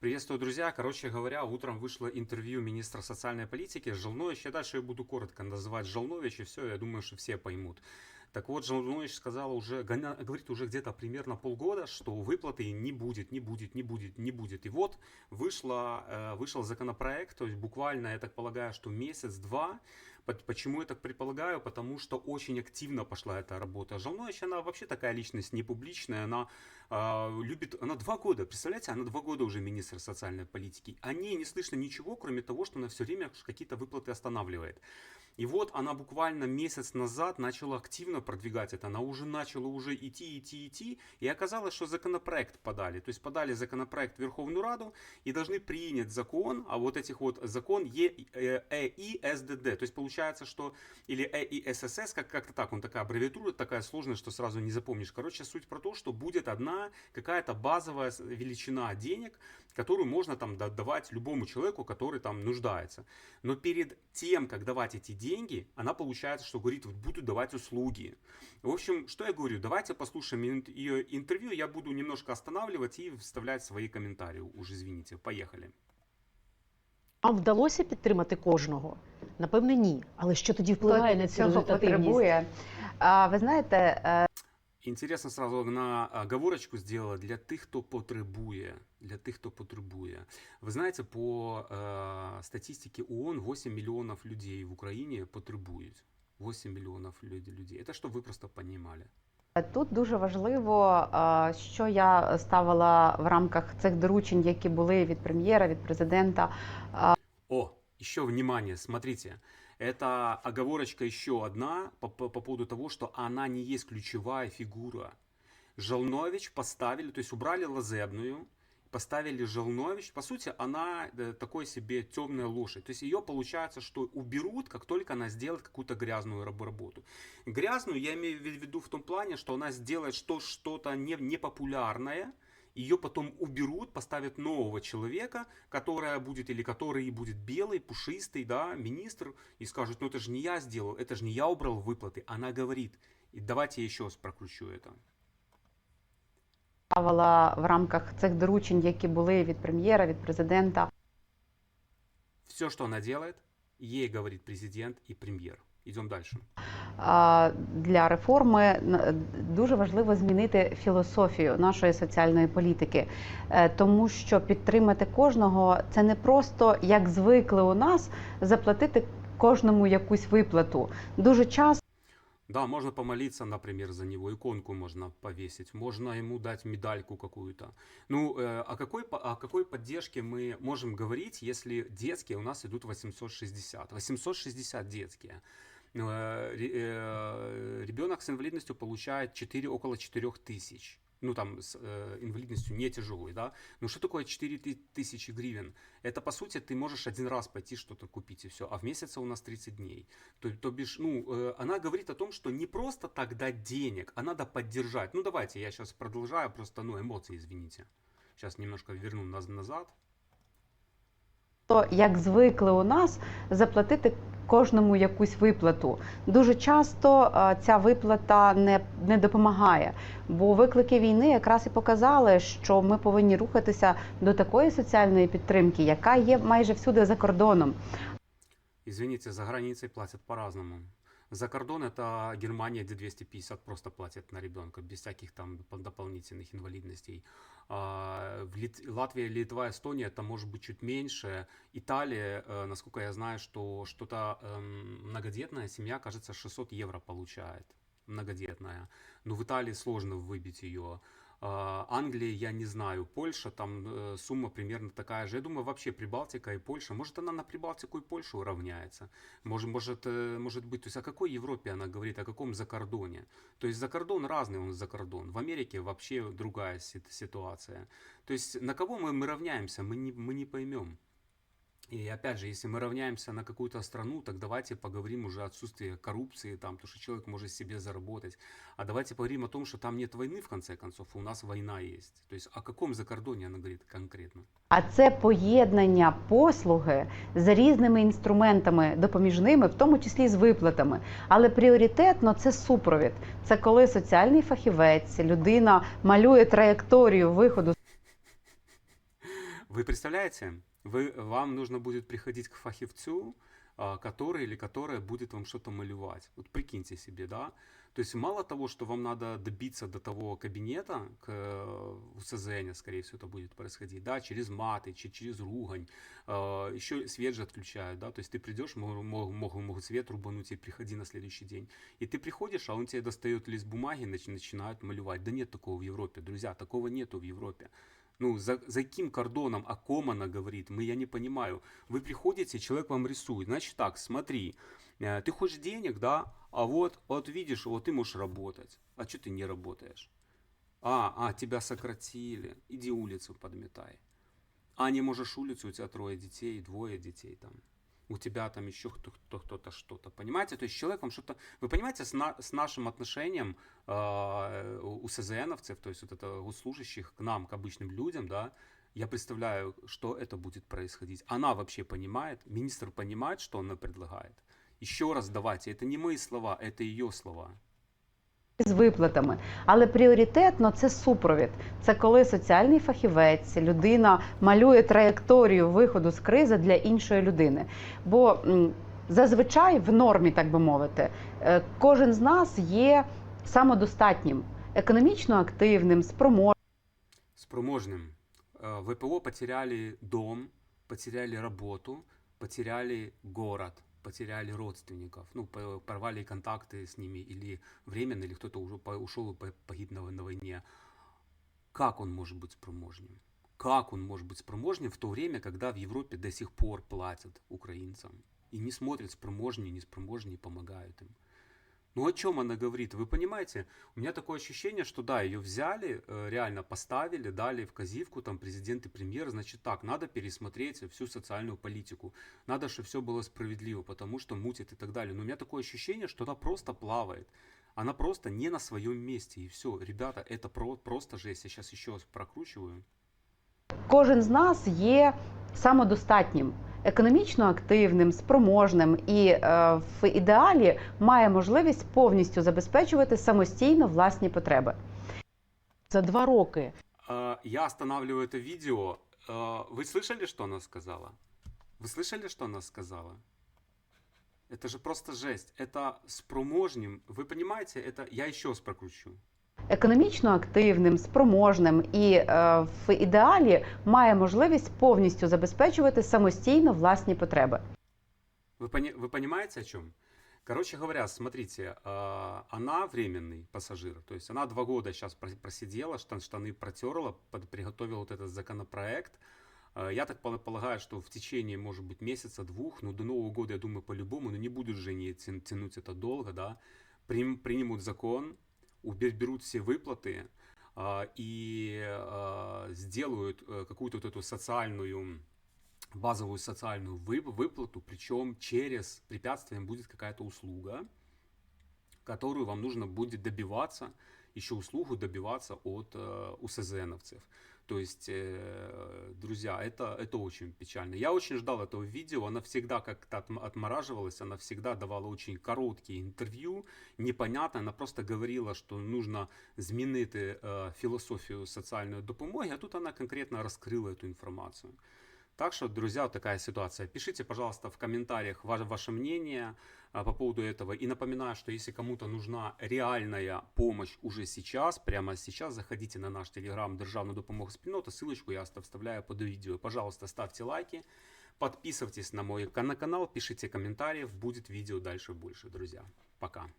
Приветствую, друзья. Короче говоря, утром вышло интервью министра социальной политики Желнович. Я дальше буду коротко называть Желнович, и все, я думаю, что все поймут. Так вот, Желнович сказала уже, гоня- говорит уже где-то примерно полгода, что выплаты не будет, не будет, не будет, не будет. И вот вышло, э, вышел законопроект, то есть буквально, я так полагаю, что месяц-два. По- Почему я так предполагаю? Потому что очень активно пошла эта работа. Желнович, она вообще такая личность не публичная, она а, любит, она два года, представляете, она два года уже министр социальной политики. О ней не слышно ничего, кроме того, что она все время какие-то выплаты останавливает. И вот она буквально месяц назад начала активно продвигать это. Она уже начала уже идти, идти, идти. И оказалось, что законопроект подали. То есть подали законопроект в Верховную Раду и должны принять закон, а вот этих вот закон Е- э, ЭИСДД. То есть получается, что или ЭИССС, как, как-то так, он такая аббревиатура, такая сложная, что сразу не запомнишь. Короче, суть про то, что будет одна какая-то базовая величина денег, которую можно там да- давать любому человеку, который там нуждается. Но перед тем, как давать эти деньги, она получается, что говорит, вот буду давать услуги. В общем, что я говорю, давайте послушаем ее интервью, я буду немножко останавливать и вставлять свои комментарии. Уж извините, поехали. Вам вдалося підтримати кожного? Напевне, ні. Але що тоді впливає на цю цього результативність? потребує. А, ви знаєте, е, Интересно сразу на оговорочку сделала для тих, хто потребує. Для тих, хто потребує. Ви знаєте, по э, статистике ООН 8 миллионов людей в Україні потребують. 8 миллионов люд- людей. Это чтобы вы просто понимали. тут дуже важливо, е, що я ставила в рамках цих доручень, які були від прем'єра, від президента. О, еще внимание, смотрите. Это оговорочка еще одна по, по- по поводу того, что она не есть ключевая фигура. Желнович поставили, то есть убрали Лазебную, поставили Желнович. По сути, она э, такой себе темная лошадь. То есть ее получается, что уберут, как только она сделает какую-то грязную раб- работу. Грязную я имею в виду в том плане, что она сделает что, что-то не, непопулярное, ее потом уберут, поставят нового человека, которая будет или который будет белый, пушистый, да, министр, и скажут, ну это же не я сделал, это же не я убрал выплаты. Она говорит, и давайте я еще раз прокручу это. Ставила в рамках цих доручень, які були від прем'єра, від президента. Все, что она делает, ей говорит президент и премьер. Идем дальше. Для реформи дуже важливо змінити філософію нашої соціальної політики, Е, тому що підтримати кожного це не просто як звикли у нас заплатити кожному якусь виплату. Дуже часто. Да, можно помолиться, например, за него, иконку можно повесить, можно ему дать медальку какую-то. Ну, э, о, какой, по- о какой поддержке мы можем говорить, если детские у нас идут 860? 860 детские. Э, ре- э, Ребенок с инвалидностью получает 4, около 4 тысяч. Ну, там, с э, инвалидностью не тяжелой, да? Ну, что такое 4 ты- тысячи гривен? Это, по сути, ты можешь один раз пойти что-то купить и все, а в месяц у нас 30 дней. То, то бишь, ну, э, она говорит о том, что не просто так дать денег, а надо поддержать. Ну, давайте, я сейчас продолжаю, просто, ну, эмоции, извините. Сейчас немножко верну наз- назад. як звикли у нас, заплатити кожному якусь виплату. Дуже часто е, ця виплата не, не допомагає, бо виклики війни якраз і показали, що ми повинні рухатися до такої соціальної підтримки, яка є майже всюди за кордоном. Извините, за границей платят по-разному. За кордон это Германия, где 250 просто платят на ребенка, без всяких там доп- дополнительных инвалидностей. А, в Лит- Латвия, Литва, Эстония это может быть чуть меньше. Италия, э, насколько я знаю, что что-то эм, многодетная семья, кажется, 600 евро получает. Многодетная. Но в Италии сложно выбить ее. А, Англия, я не знаю. Польша, там э, сумма примерно такая же. Я думаю, вообще Прибалтика и Польша. Может, она на Прибалтику и Польшу равняется. Может, может, э, может быть, то есть о какой Европе она говорит, о каком закордоне? То есть закордон разный он закордон. В Америке вообще другая си- ситуация. То есть на кого мы, мы равняемся, мы не, мы не поймем. И опять же, если мы равняемся на какую-то страну, так давайте поговорим уже о отсутствии коррупции, там, то, что человек может себе заработать. А давайте поговорим о том, что там нет войны, в конце концов, а у нас война есть. То есть о каком закордоне она говорит конкретно? А це поєднання послуги з різними інструментами допоміжними, в тому числі з виплатами. Але пріоритетно це супровід. Це коли соціальний фахівець, людина малює траєкторію виходу Вы Вы представляете, вы, вам нужно будет приходить к фахивцу, а, который или которая будет вам что-то малевать. Вот прикиньте себе, да? То есть мало того, что вам надо добиться до того кабинета, к э, УСЗН, скорее всего, это будет происходить, да, через маты, че- через ругань, а, еще свет же отключают, да, то есть ты придешь, мог- мог- могут, могут свет рубануть и приходи на следующий день. И ты приходишь, а он тебе достает лист бумаги, нач- начинает малевать. Да нет такого в Европе, друзья, такого нету в Европе. Ну, за, за каким кордоном, о ком она говорит, мы, я не понимаю. Вы приходите, человек вам рисует. Значит так, смотри, э, ты хочешь денег, да? А вот, вот видишь, вот ты можешь работать. А что ты не работаешь? А, а, тебя сократили. Иди улицу подметай. А не можешь улицу, у тебя трое детей, двое детей там. У тебя там еще кто- кто- кто-то что-то. Понимаете? То есть человек вам что-то... Вы понимаете, с, на- с нашим отношением э, у у СЗНовцев, то есть вот это госслужащих к нам, к обычным людям, да, я представляю, что это будет происходить. Она вообще понимает, министр понимает, что она предлагает. Еще раз давайте, это не мои слова, это ее слова. з виплатами. Але пріоритетно це супровід. Це коли соціальний фахівець, людина малює траєкторію виходу з кризи для іншої людини. Бо зазвичай в нормі, так би мовити, е, кожен з нас є самодостатнім, економічно активним, спроможним. Спроможным. Э, ВПО потеряли дом, потеряли работу, потеряли город, потеряли родственников. Ну, по- порвали контакты с ними или временно, или кто-то уже по- ушел и по- погиб на, на войне. Как он может быть спроможнем? Как он может быть спроможнем в то время, когда в Европе до сих пор платят украинцам? И не смотрят спроможнее, неспроможнее, помогают им. Ну о чем она говорит? Вы понимаете, у меня такое ощущение, что да, ее взяли, э, реально поставили, дали в казивку, там президент и премьер, значит так, надо пересмотреть всю социальную политику, надо, чтобы все было справедливо, потому что мутит и так далее. Но у меня такое ощущение, что она просто плавает, она просто не на своем месте, и все. Ребята, это про- просто жесть. Я сейчас еще раз прокручиваю. Кожен з нас є самодостатнім, економічно активним, спроможним і е, в ідеалі має можливість повністю забезпечувати самостійно власні потреби. За два роки Э, Я останавливаю это видео. Э, Вы слышали, что она сказала? Вы слышали, что она сказала? Это же просто жесть. Это с проможним. Вы понимаете, это я еще раз прокручу. економічно активним, спроможним і е, в ідеалі має можливість повністю забезпечувати самостійно власні потреби. Вы, пони- вы понимаете о чем? Короче говоря, смотрите, э, она временный пассажир, то есть она два года сейчас просидела, штан- штаны протерла, под- приготовила вот этот законопроект. Э, Я так пол- полагаю, что в течение, может быть, месяца, двух, ну, до Нового года, я думаю, по-любому, но не будут же они тя- тянуть это долго, да, Прим- примут закон, убе- берут все выплаты а, и а, сделают э, какую-то вот эту социальную базовую социальную вы- выплату, причем через препятствием будет какая-то услуга, которую вам нужно будет добиваться, еще услугу добиваться от э, УСЗНовцев. То есть, э, друзья, это, это очень печально. Я очень ждал этого видео, она всегда как-то отм- отмораживалась, она всегда давала очень короткие интервью, непонятно, она просто говорила, что нужно змінити е, філософію соціальної допомоги, а тут она конкретно раскрыла эту информацию. Так что, друзья, вот такая ситуация. Пишите, пожалуйста, в комментариях ваше, ваше мнение а, по поводу этого. И напоминаю, что если кому-то нужна реальная помощь уже сейчас, прямо сейчас, заходите на наш телеграм Державную допомогу спільнота. Ссылочку я вставляю под видео. Пожалуйста, ставьте лайки, подписывайтесь на мой на канал, пишите комментарии. Будет видео дальше больше, друзья. Пока.